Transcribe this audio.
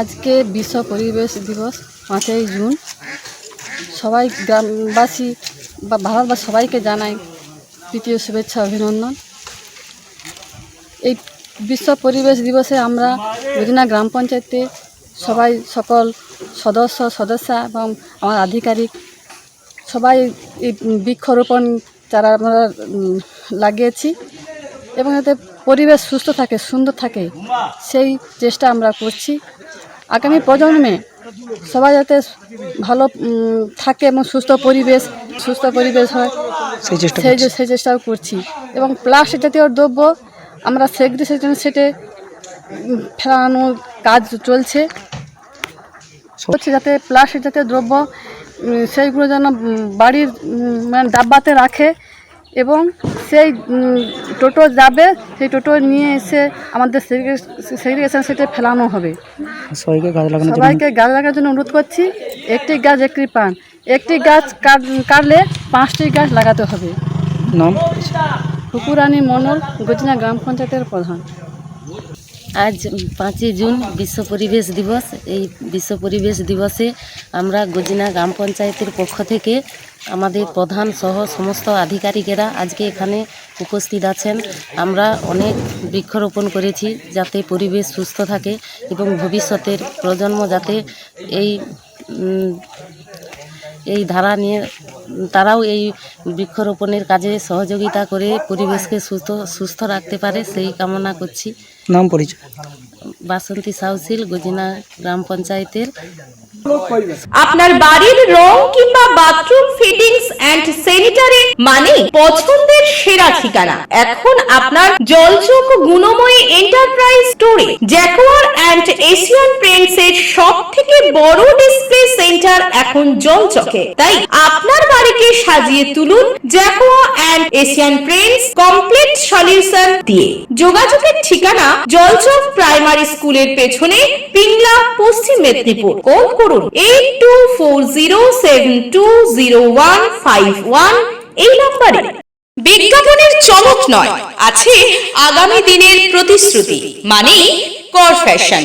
আজকে বিশ্ব পরিবেশ দিবস, পাঁচই জুন। সবাই গ্রামবাসী বা ভারতবাসী সবাইকে জানাই তৃতীয় শুভেচ্ছা, অভিনন্দন। এই বিশ্ব পরিবেশ দিবসে আমরা রোজিনা গ্রাম পঞ্চায়েতে সবাই সকল সদস্য, সদস্যা এবং আমার আধিকারিক সবাই এই বৃক্ষরোপণ চারা আমরা লাগিয়েছি। এবং যাতে পরিবেশ সুস্থ থাকে সুন্দর থাকে সেই চেষ্টা আমরা করছি। আগামী প্রজন্মে সবাই যাতে ভালো থাকে এবং সুস্থ পরিবেশ সুস্থ পরিবেশ হয় সেই চেষ্টা সেই চেষ্টাও করছি। এবং প্লাস্টিক জাতীয় দ্রব্য আমরা সেগ্রিগেশন সেটে উম, ফেলানোর কাজ চলছে। হচ্ছে যাতে প্লাস্টিক জাতীয় দ্রব্য সেইগুলো যেন বাড়ির মানে ডাব্বাতে রাখে এবং সেই টোটো যাবে সেই টোটো নিয়ে এসে আমাদের সেগ্রিগেশন সেটে ফেলানো হবে। সবাইকে গাছ লাগানোর জন্য। সবাইকে গাছ লাগানোর জন্য অনুরোধ করছি একটি গাছ একটি পান একটি গাছ কাট- কাটলে পাঁচটি গাছ লাগাতে হবে। নাম? ফুকুরানি মণ্ডল গজিনা গ্রাম পঞ্চায়েতের প্রধান। আজ পাঁচই জুন বিশ্ব পরিবেশ দিবস। এই বিশ্ব পরিবেশ দিবসে আমরা গজিনা গ্রাম পঞ্চায়েতের পক্ষ থেকে আমাদের প্রধান সহ সমস্ত আধিকারিকেরা আজকে এখানে উপস্থিত আছেন। আমরা অনেক বৃক্ষরোপণ করেছি যাতে পরিবেশ সুস্থ থাকে এবং ভবিষ্যতের প্রজন্ম যাতে এই এই ধারা নিয়ে তারাও এই বৃক্ষরোপণের কাজে সহযোগিতা করে পরিবেশকে সুস্থ সুস্থ রাখতে পারে সেই কামনা করছি। নাম পরিচয়? বাসন্তী সাউসিল গজিনা গ্রাম পঞ্চায়েতের। আপনার বাড়ির রং কিংবা বাথরুম ফিটিংস এন্ড স্যানিটারি মানে পছন্দের সেরা ঠিকানা। এখন আপনার জলচোখ গুণময়ী এন্টারপ্রাইজ স্টোরে জ্যাকোয়ার এন্ড এর সব থেকে বড় ডিসপ্লে সেন্টার এখন জলচকে। তাই আপনার বাড়িকে সাজিয়ে তুলুন Jaquar and Asian Paints complete solution দিয়ে। যোগাযোগের ঠিকানা জলচক প্রাইমারি স্কুলের পেছনে পিংলা, পশ্চিম মেদিনীপুর। কল করুন eight two four zero seven two zero one five one এই নম্বরে। বিজ্ঞাপনের চমক নয়, আছে আগামী দিনের প্রতিশ্রুতি মানে কর ফ্যাশন